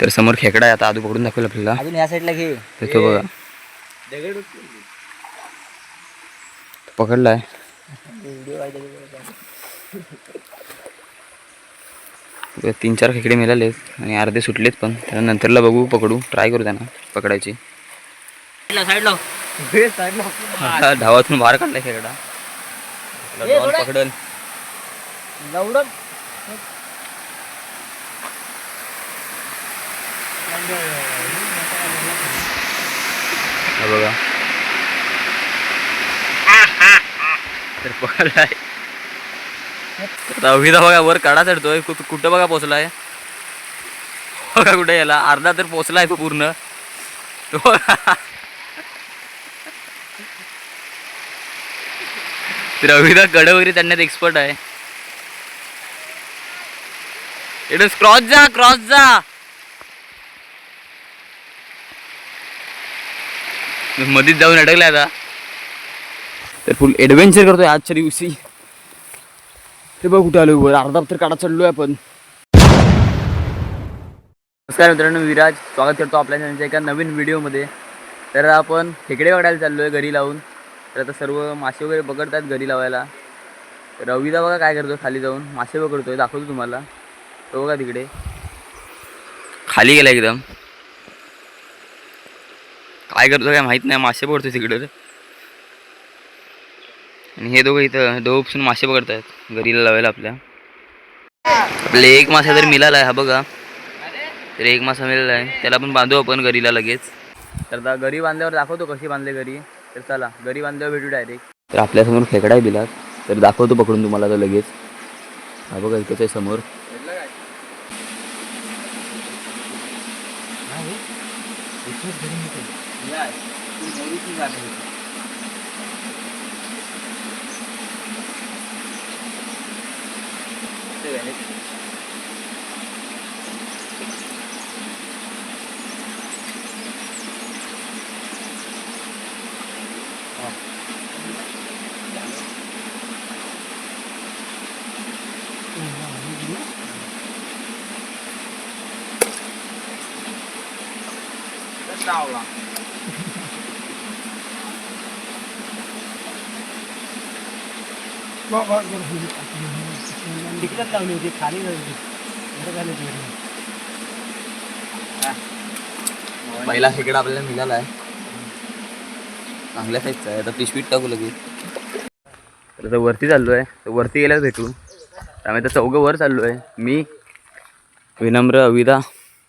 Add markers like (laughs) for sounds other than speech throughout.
तर समोर खेकडा आहे आता आदू पकडून दाखवेल आपल्याला. अजून या साईडला घे. तर तो बघा. दगड पकडलाय तीन चार खेकडे मिळालेत आणि अर्धे सुटलेत पण. तर नंतरला बघू पकडू. ट्राय करू त्यांना पकडायची. धावातून बाहेर काढलाय खेकडा. पकडल लवडक हा बघा. तर पकडलाय आता अभिदा बघा वर काढा चढतोय. कुठं कुठं बघा पोचलाय? बघा कुठे याला. अर्धा तर पोचलाय तो पूर्ण. रविदा गड तर अभिदा कड वगैरे त्यांना एक्सपर्ट आहे. इकडे क्रॉस जा क्रॉस जा. मध्येच जाऊन अडकले आता. तर फुल ॲडव्हेंचर करतोय आजच्या दिवशी. ते बघ कुठे आलो वर. अर्धा तर काढा चढलोय आपण. नमस्कार मित्रांनो विराज. स्वागत करतो आपल्या चॅनलच्या एका नवीन व्हिडिओमध्ये तर आपण खेकडे पकडायला चाललो आहे घरी लावून. तर आता सर्व मासे वगैरे पकडतात घरी लावायला. तर रविदा बघा काय करतो खाली जाऊन. मासे पकडतोय दाखवतो तुम्हाला. तो बघा तिकडे. खाली गेला एकदम. काय करतो काय माहीत नाही मासे पकडतो तिकडे आणि हे दोघं इथं दोघं उपसून मासे पकडतायत घरीला लावायला आपल्या. आपले एक मासा जर मिळाला आहे हा बघा. तर एक मासा मिळाला आहे त्याला पण बांधू आपण घरीला लगेच. तर आता घरी बांधल्यावर दाखवतो कशी बांधले घरी तर चला घरी बांधल्यावर भेटू डायरेक्ट तर आपल्यासमोर खेकडा आहे बिलात. तर दाखवतो पकडून तुम्हाला तर लगेच. हा बघा इथंच आहे समोर. Nice, we know. तिकडच लावली होती खाली लावली होती. बरं झालं ते. पहिला खेकडा आपल्याला मिळाला आहे चांगल्या साईजचा आहे आता पिशवीत टाकू लगेच. तर आता वरती चाललो आहे तर वरती गेल्यावर भेटू. तर आम्ही आता चौघं वर चाललो आहे मी विनम्र अविदा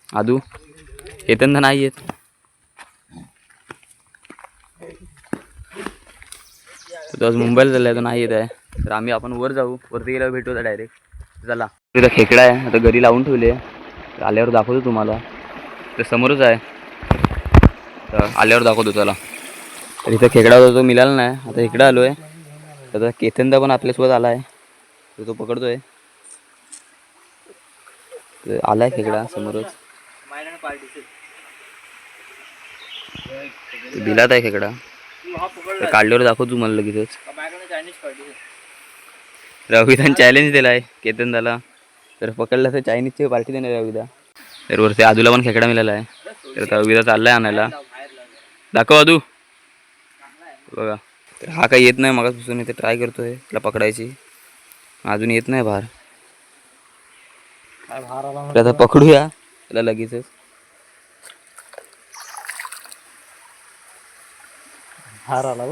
आदू. येतन तर नाही येत तो आज मुंबईला चाललाय तो नाही येत आहे. तर आम्ही आपण वर जाऊ. वरती गेल्यावर भेटू आता डायरेक्ट चला. तिथं खेकडा आहे. आता घरी लावून ठेवले आल्यावर दाखवतो तुम्हाला. तर समोरच आहे. तर आल्यावर दाखवतो त्याला तर इथं खेकडा होता तो मिळाला नाही. आता इकडं आलो आहे तर आता केतनदा पण आपल्यासोबत आला आहे. तर तो पकडतोय. तर आला आहे खेकडा समोरच. दिलात बिलात आहे खेकडा. काढल्यावर दाखवतो तुम्हाला लगेचच. रविदान चॅलेंज दिला आहे केतनदाला तर पकडला तर चायनीजची पार्टी देणार रविदा. तर वरती आदूला पण खेकडा मिळाला आहे. तर रविदा चाललाय आणायला. दाखव आदू. बघा. तर हा काही येत नाही मगापासून इथे ट्राय करतोय त्याला पकडायची. अजून येत नाही भार. आला तर आता पकडूया त्याला लगेचच. भार आला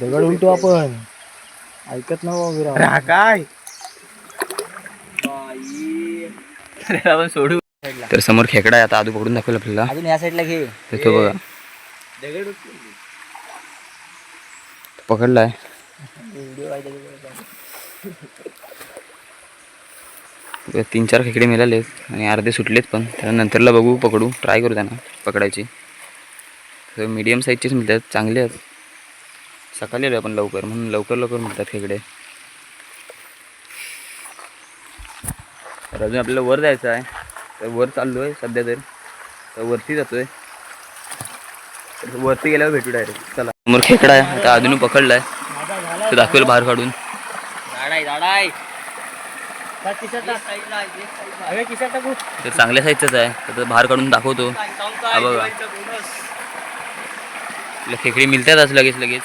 दगड उलटू आपण. ऐकत ना बाबा काय? आपण सोडू. तर समोर खेकडा आहे आता आदू पकडून दाखवेल आपल्याला. अजून या साईडला घे. तर तो बघा. दगड पकडलाय. तीन चार खेकडे मिळालेत आणि अर्धे सुटलेत पण. तर नंतरला बघू पकडू. ट्राय करू त्यांना पकडायची. तर मीडियम साईजचेच मिळतात चांगले आहेत. सकाळी आलो आपण लवकर म्हणून लवकर लवकर मिळतात खेकडे. तर अजून आपल्याला वर जायचं आहे. तर वर चाललो आहे सध्या तर. तर वरती जातोय. तर वरती गेल्यावर भेटू डायरेक्ट चला. समोर खेकडा आहे. आता अजून पकडलाय. माझा झाला तो दाखवेल बाहेर काढून. आहे आहे तर चांगल्या साईजचाच आहे. तर बाहेर काढून दाखवतो. हा बघा. खेकडी मिळतातच लगेच लगेच.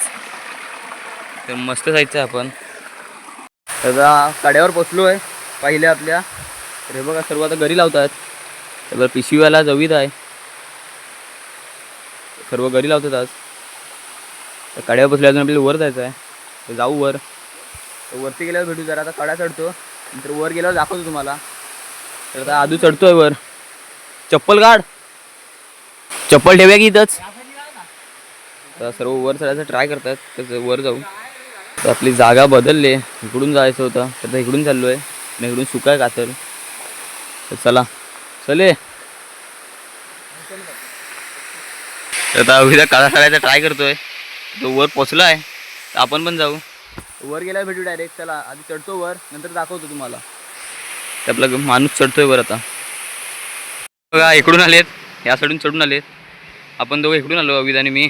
तर मस्त जायचं आहे आपण. तर काड्यावर कड्यावर पोचलो आहे पहिले आपल्या. तर हे बघा सर्व आता घरी लावतात तर पिशवीवाला जवीत आहे. सर्व घरी लावतात आज. तर कड्यावर बसल्या अजून आपल्याला वर जायचं आहे. तर जाऊ वर. तर वरती गेल्यावर भेटू जरा. आता कडा चढतो. नंतर वर गेल्यावर दाखवतो तुम्हाला. तर आता आदू चढतोय वर. चप्पल काढ. चप्पल ठेवूया की इथंच? सर्व वर चढायचं ट्राय करतात तर वर जाऊ. तर आपली जागा बदलली. इकडून जायचं होतं. तर आता इकडून चाललो आहे आणि इकडून सुकाय कातर तर चला. चले. तर आता उद्या काळा चढायचा ट्राय करतोय. तो वर पोचला आहे तर आपण पण जाऊ. वर गेल्यावर भेटू डायरेक्ट चला. आधी चढतो वर. नंतर दाखवतो तुम्हाला. ते आपला माणूस चढतोय वर आता. बघा इकडून आलेत. या साईडून चढून आलेत. आपण दोघं इकडून आलो अविद आणि मी.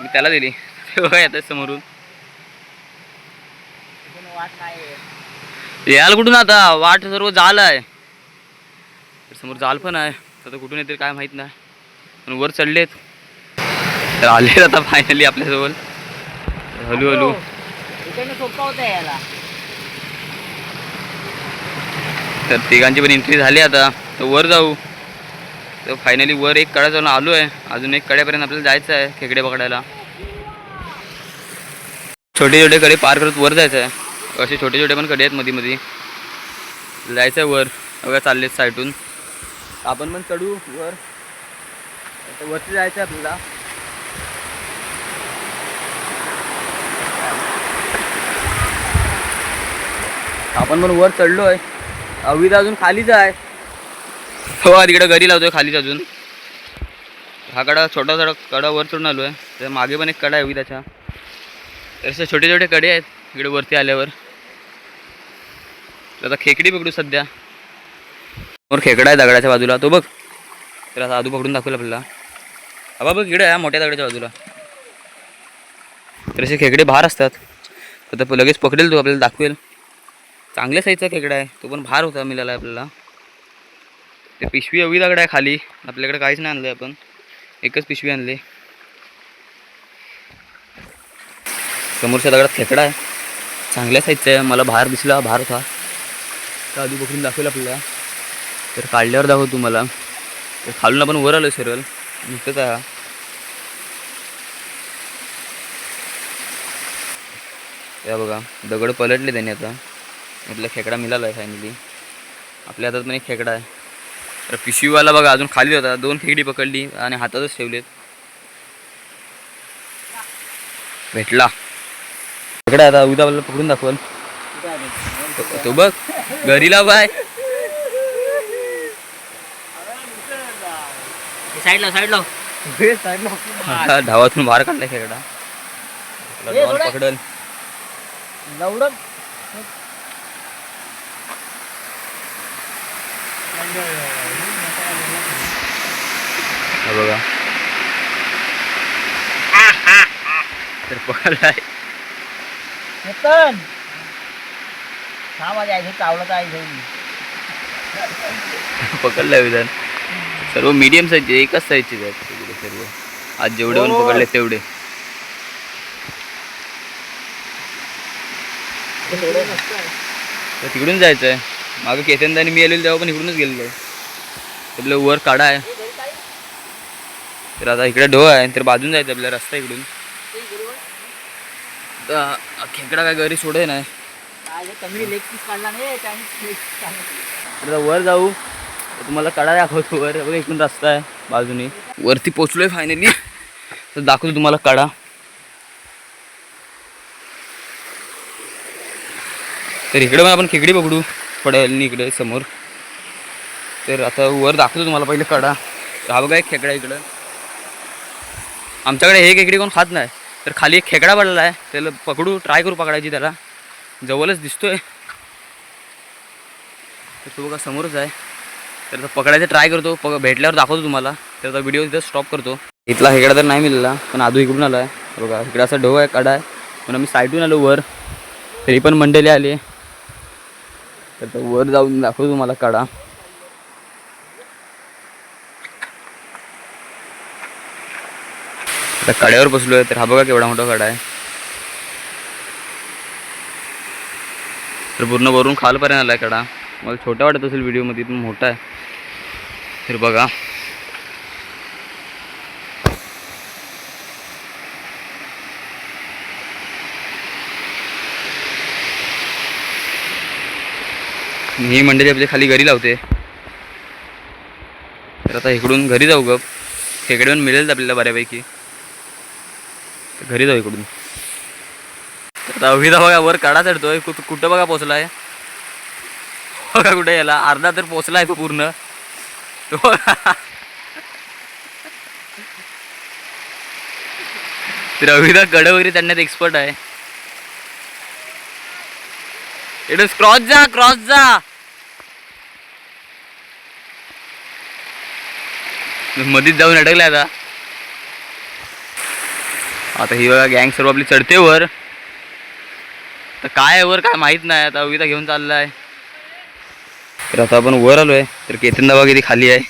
मी त्याला दिली. (laughs) बघा येतात समोरून. याल कुठून आता? वाट सर्व जाल आहे. समोर जाल पण आहे. आता कुठून येते काय माहीत नाही. पण वर चढलेत. तर आलेत आता फायनली आपल्याजवळ. हलू हलू सोपा होता याला तर तिघांची पण एंट्री झाली आता. तर वर जाऊ. तर फायनली वर एक कडा जाऊन आलो आहे अजून एक कड्यापर्यंत आपल्याला जायचं आहे. खेकडे पकडायला. छोटे छोटे कडे पार करत वर जायचं आहे. असे छोटे छोटे पण कडे आहेत मध्ये मध्ये जायचं आहे वर. बघा चालले साईटून. आपण पण चढू वर. आता वरती जायचं आहे आपल्याला. आपण पण वर चढलो आहे अविदा अजून खालीच आहे. हो तिकडे घरी लावतोय खालीच अजून. हा कडा छोटा छोटा कडा वर चढून आलो आहे तर मागे पण एक कडा आहे अविदाच्या तर असे छोटे छोटे कडे आहेत. इकडे वरती आल्यावर. तर आता खेकडी पकडू सध्या. वर खेकडा आहे दगडाच्या बाजूला. तो बघ. तर आता आधू पकडून दाखवलं आपल्याला. हा बघ इकडे आहे मोठ्या दगडाच्या बाजूला. तर असे खेकडे बाहेर असतात. तर लगेच पकडेल तो आपल्याला दाखवेल. चांगल्या साईजचा खेकडा आहे. तो पण भार होता मिळाला आपल्याला. ते पिशवी हवी दगड आहे खाली. आपल्याकडे काहीच नाही आणलं आपण. एकच पिशवी आणली. समोरच्या दगडात खेकडा आहे. चांगल्या साईजचं आहे मला बाहेर दिसला भार होता. तर आधी पकडून दाखवेल आपल्याला. तर काढल्यावर दाखव तुम्हाला. तर खालून आपण वर आलो सरळ. नुकतंच आहे या बघा दगड पलटले त्यांनी आता. म्हटलं खेकडा मिळाला आहे फायनली आपल्या हातात पण एक खेकडा आहे. तर पिशवीवाला बघा अजून खाली होता. दोन खेकडी पकडली आणि हातातच ठेवलेत. भेटला. खेकडा आता उद्या आपल्याला पकडून दाखवल. तो- तो बघ घरी लाव बाय. साईडला साईडला. साईडला. धावातून बाहेर काढला खेकडा. आपला ए, डॉन थोडं- पकडल हा बघा. तर पकडलाय चेतन हा माझ्या आई चावलं तर आई घेऊन पकडलाय विधान. सर्व मीडियम साईजचे एकच साईजचे आहेत सगळे सर्व. आज जेवढे पण हो. पकडले तेवढे. तर तिकडून जायचं आहे मागं केतन आणि मी आलेलो तेव्हा पण इकडूनच गेलेलो. आपलं वर काढा आहे. तर आता इकडे ढो आहे तर बाजून जायचं आपल्या रस्ता इकडून. खेकडा काय घरी सोडे नाही. वर जाऊ. तुम्हाला कडा दाखवतो वर. बघा इकडून रस्ता आहे बाजूने. वरती पोचलोय फायनली तर दाखवतो तुम्हाला कडा तर इकडे पण आपण खेकडी पकडू पडेल इकडे समोर. तर आता वर दाखवतो तुम्हाला पहिले कडा हा बघा एक खेकडा इकडं. आमच्याकडे हे खेकडी कोण खात नाही. तर खाली एक खेकडा पडलेला आहे. त्याला पकडू ट्राय करू पकडायची त्याला. जवळच दिसतोय. तर तो बघा समोरच आहे. तर पकडायचं ट्राय करतो. पक भेटल्यावर दाखवतो तुम्हाला. तर तो व्हिडिओ तिथं स्टॉप करतो. इथला हेकडा तर नाही मिळाला पण आधू इकडून आला आहे बघा इकडे असा ढो आहे कडा आहे. म्हणून आम्ही साईडून आलो वर. तरी पण मंडळी आली तर तो वर जाऊन दाखवतो तुम्हाला कडा आता कड्यावर बसलोय तर हा बघा केवढा मोठा कडा आहे. तर पूर्ण वरून खालपर्यंत आलाय कडा. मला छोटा वाटत असेल व्हिडिओमध्ये पण मोठा आहे. तर बघा. ही मंडळी आपली खाली घरी लावते. तर आता इकडून घरी जाऊ गप. खेकडे पण मिळेल आपल्याला बऱ्यापैकी. घरी जाऊ इकडून. तर अभिदा बघा वर काढा चढतोय. कुठं बघा पोचलाय बघा कुठे याला. अर्धा तर पोचलाय पूर्ण. तो बघा. कड वगैरे त्यांना एक्सपर्ट आहे. इकडे क्रॉस जा क्रॉस जा. मधीच जाऊन अडकलाय आता. आता ही बघा गँग सर्व आपली चढते वर. तर काय आहे वर काय माहीत नाही. आता उगीता घेऊन चाललाय. तर आता आपण वर आलोय. तर केतन बघा किती खाली आहे.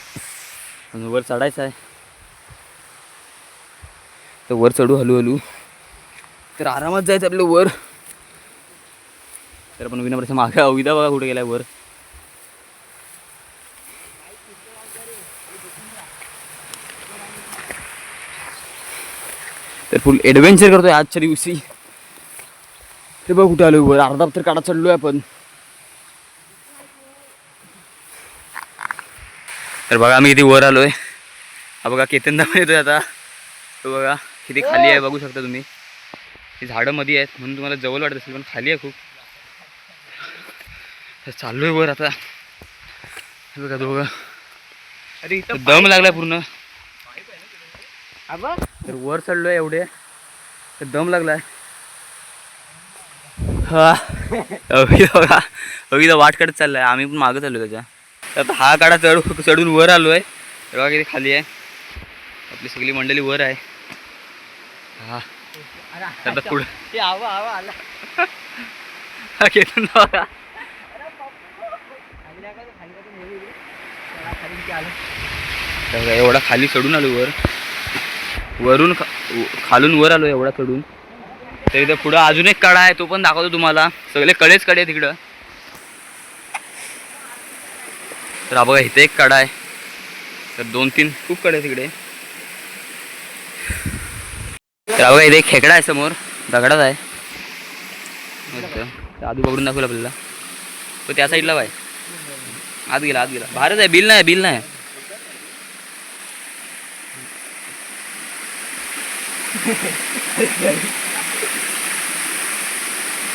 वर चढायचं आहे. तर वर चढू हळूहळू. तर आरामात जायचं आपलं वर. तर आपण विनाप्रश्न मागे अविदा बघा कुठे गेलाय वर. तर फुल ॲडव्हेंचर करतोय आजच्या दिवशी. ते बघ कुठे आलोय वर. अर्धा तर काढा चढलोय आपण. तर बघा आम्ही किती वर आलोय. हा बघा केतनदा येतोय आता. तो बघा किती खाली आहे बघू शकता तुम्ही. ही झाडं मध्ये आहेत म्हणून तुम्हाला जवळ वाटत असेल पण खाली आहे खूप. तर चाललोय वर आता. बघा दोघं अरे तर दम लागलाय पूर्ण. तर वर चढलोय एवढे. तर दम लागलाय. हा. बघा. अभिदा वाट काढत चाललाय. आम्ही पण मागत आलो त्याच्या. तर हा काढा चढ चढून वर आलोय. तर बघा किती खाली आहे. आपली सगळी मंडळी वर आहे. हा. तर आता पुढं. ते आवा आवा आला. केतन. तर बघा, एवढा खाली चढून आलो वर. वरून खा- खालून वर आलो एवढा चढून. तर इथं पुढं अजून एक कडा आहे तो पण दाखवतो तुम्हाला. सगळे कडेच कडे तिकडं तर हा बघा इथे एक कडा आहे. तर दोन तीन खूप कडे आहेत तिकडे तर बघा इथे एक खेकडा आहे समोर. दगडाच आहे. आधी बघून दाखवलं आपल्याला. तो त्या साईडला बाय. आत गेला आत गेला. भारत आहे बिल नाही बिल नाही.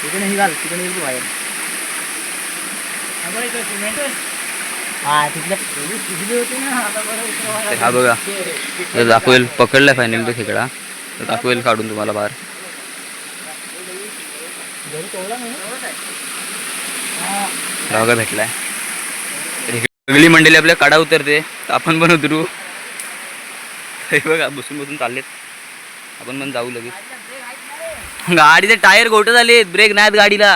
तिकडे नाही घाल तिकडे बाहेर. हा. हा हा बघा. तर दाखवेल पकडलाय फायनल तो खेकडा. तर दाखवेल काढून तुम्हाला बाहेर. बघा भेटलाय. सगळी मंडळी आपल्या काढा उतरते तर आपण पण उतरू. हे बघा बसून बसून चाललेत. आपण पण जाऊ लगेच. गाडीचे टायर गोट झालेत ब्रेक नाहीत गाडीला.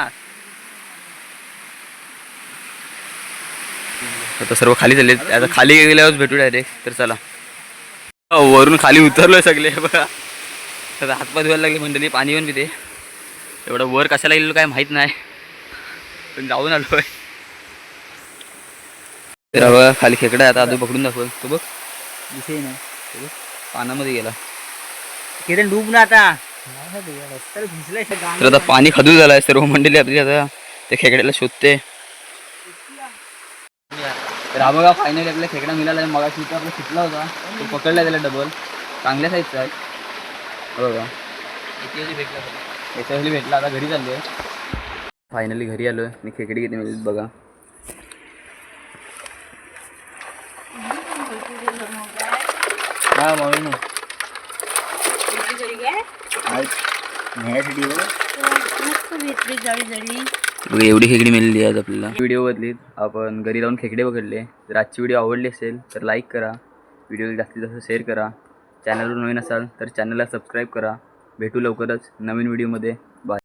आता सर्व खाली चाललेत आता खाली गेल्यावर भेटू डायरेक्ट तर चला. वरून खाली उतरलोय सगळे बघा. आता हातपाय धुवायला लागले मंडळी पाणी पण पिते. एवढं वर कशाला गेलो काय माहीत नाही. पण जाऊन आलोय. तर हा बघा खाली खेकडा आहे आता आजू पकडून दाखव तो बघ दिसे ना. पाण्यामध्ये गेला. किरण डूब ना आता. तर आता पाणी खदूल झालं आहे सर्व मंडळी आपली आता त्या खेकड्याला शोधते. तर हा बघा फायनली आपल्या खेकडा मिळाला आहे मग तिथं आपला सुटला होता. तो पकडला त्याला डबल चांगल्या साईजचा आहे. बघा. याच्यावेळी भेटला आता घरी चाललोय. फायनली घरी आलोय. मी खेकडी किती मिळेल बघा. हा बघा एवढी खेकडी मिळाली आज आपल्याला. व्हिडिओ बदलीत आपण घरी जाऊन खेकडे पकडले. जर आजची व्हिडिओ आवडली असेल तर लाईक करा. व्हिडिओ जास्तीत जास्त शेअर करा. चॅनलवर नवीन असाल तर चॅनलला सबस्क्राईब करा. भेटू लवकरच नवीन व्हिडिओमध्ये बाय